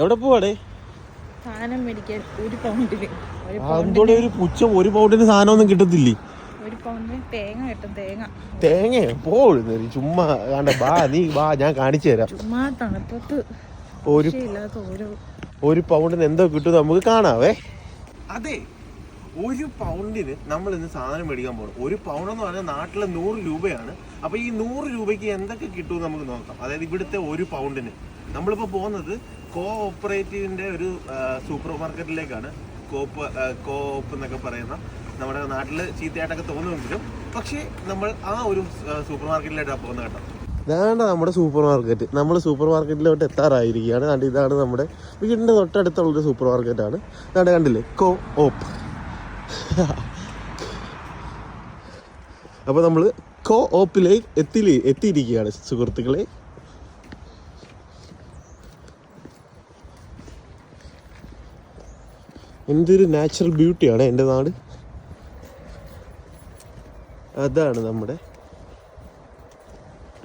എവിടെ പോവാടേ? സാധനം മേടിക്കാൻ ഒരു പൗണ്ടിന് അതോടെ ഒരു പുച്ച ഒരു പൗണ്ടിന് സാധനമൊന്നും കിട്ടത്തില്ലേ? ഒരു പൗണ്ടിന് തേങ്ങ കിട്ടും തേങ്ങ. തേങ്ങ? പോഴുന്നേരി ചുമ്മാ കാണ്ട? ബാ നീ ബാ ഞാൻ കാണിച്ചു തരാം. ചുമ്മാ തണുപ്പത്ത് ഒരു ഒരു പൗണ്ടിന് എന്തോ കിട്ടും നമുക്ക് കാണാവേ. അതെ ഒരു പൗണ്ടിന് നമ്മൾ ഇന്ന് സാധനം മേടിക്കാൻ പോകണം ഒരു പൗണ്ട് എന്ന് പറഞ്ഞാൽ നാട്ടിലെ നൂറ് രൂപയാണ്. അപ്പൊ ഈ നൂറ് രൂപയ്ക്ക് എന്തൊക്കെ കിട്ടും നമുക്ക് നോക്കാം. അതായത് ഇവിടുത്തെ ഒരു പൗണ്ടിന് നമ്മളിപ്പോൾ പോകുന്നത് കോ ഓപ്പറേറ്റീവിന്റെ ഒരു സൂപ്പർ മാർക്കറ്റിലേക്കാണ് കോപ്പ് കോപ്പ് എന്നൊക്കെ പറയുന്ന നമ്മുടെ നാട്ടിൽ ചീത്തയായിട്ടൊക്കെ തോന്നുമെങ്കിലും പക്ഷേ നമ്മൾ ആ ഒരു സൂപ്പർ മാർക്കറ്റിലായിട്ടാണ് പോകുന്നത് കേട്ടോ. ഇതാണ് നമ്മുടെ സൂപ്പർ മാർക്കറ്റ് നമ്മൾ സൂപ്പർ മാർക്കറ്റിലോട്ട് എത്താറായിരിക്കുകയാണ്. കണ്ട് ഇതാണ് നമ്മുടെ വീടിന്റെ തൊട്ടടുത്തുള്ളൊരു സൂപ്പർ മാർക്കറ്റാണ് ഇതാണ് കണ്ടില്ലേ? കോ ഓപ്പ് അപ്പോൾ നമ്മൾ കോ ഓപ്പിലേക്ക് എത്തി എത്തിയിരിക്കുകയാണ് സുഹൃത്തുക്കളെ. എന്തൊരു നാച്ചുറൽ ബ്യൂട്ടിയാണ് എന്റെ നാട്. അതാണ് നമ്മുടെ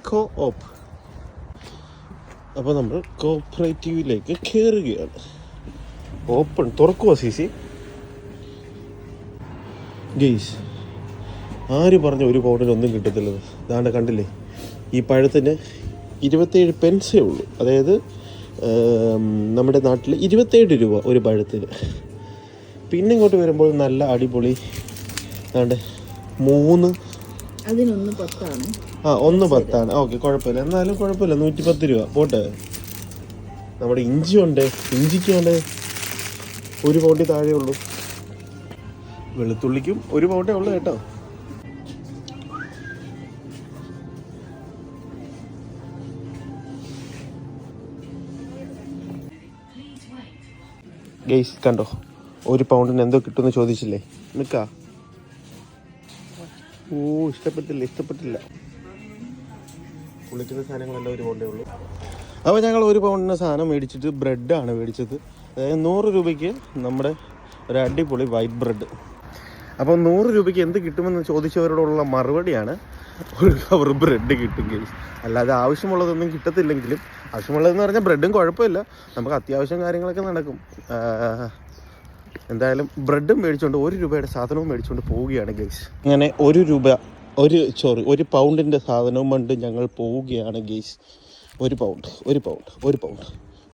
കോ ഓപ്പ് അപ്പോൾ നമ്മൾ കോപ്പറേറ്റീവിലേക്ക് കയറുകയാണ് ഓപ്പൺ തുറക്കുമോ സി സി ഗെയ്സ് ആര് പറഞ്ഞ ഒരു പൗണ്ടിന് ഒന്നും കിട്ടത്തില്ലെന്ന് ഇതാണ്ട് കണ്ടില്ലേ? ഈ പഴത്തിന് ഇരുപത്തേഴ് പെൻസേ ഉള്ളൂ. അതായത് നമ്മുടെ നാട്ടിൽ ഇരുപത്തേഴ് രൂപ ഒരു പഴത്തിന്. പിന്നെ ഇങ്ങോട്ട് വരുമ്പോൾ നല്ല അടിപൊളി അതാണ്ട് മൂന്ന്. അതിനൊന്ന് പത്താണ്. ആ ഒന്ന് പത്താണ്. ഓക്കെ കുഴപ്പമില്ല. എന്നാലും കുഴപ്പമില്ല. നൂറ്റി പത്ത് രൂപ. പോട്ടെ. നമ്മുടെ ഇഞ്ചി ഉണ്ട്. ഇഞ്ചിക്ക് ഉണ്ട് ഒരു പൗണ്ടി താഴെ ഉള്ളൂ. വെളുത്തുള്ളിക്കും ഒരു പൗണ്ടേ ഉള്ളൂ കേട്ടോ. ഗെയ്സ് കണ്ടോ? ഒരു പൗണ്ടിന് എന്തോ കിട്ടുമെന്ന് ചോദിച്ചില്ലേ? നിൽക്കാ ഓ ഇഷ്ടപ്പെട്ടില്ല ഇഷ്ടപ്പെട്ടില്ല. കുളിക്കുന്ന സാധനങ്ങളെല്ലാം ഒരു പൗണ്ടേ ഉള്ളൂ. അപ്പോൾ ഞങ്ങൾ ഒരു പൗണ്ടിന് സാധനം മേടിച്ചിട്ട് ബ്രെഡാണ് മേടിച്ചത്. അതായത് നൂറ് രൂപയ്ക്ക് നമ്മുടെ ഒരു അടിപൊളി വൈറ്റ് ബ്രെഡ് അപ്പോൾ നൂറ് രൂപയ്ക്ക് എന്ത് കിട്ടുമെന്ന് ചോദിച്ചവരോടുള്ള മറുപടിയാണ് ഒരു കവർ ബ്രെഡ് കിട്ടും അല്ലാതെ ആവശ്യമുള്ളതൊന്നും കിട്ടത്തില്ലെങ്കിലും ആവശ്യമുള്ളതെന്ന് പറഞ്ഞാൽ ബ്രെഡും കുഴപ്പമില്ല. നമുക്ക് അത്യാവശ്യം കാര്യങ്ങളൊക്കെ നടക്കും. എന്തായാലും ബ്രെഡും മേടിച്ചുകൊണ്ട് ഒരു രൂപയുടെ സാധനവും മേടിച്ചുകൊണ്ട് പോവുകയാണ് ഗെയ്സ് അങ്ങനെ ഒരു രൂപ ഒരു സോറി ഒരു പൗണ്ടിന്റെ സാധനവും കൊണ്ട് ഞങ്ങൾ പോവുകയാണ് ഗെയ്സ് ഒരു പൗണ്ട് ഒരു പൗണ്ട് ഒരു പൗണ്ട്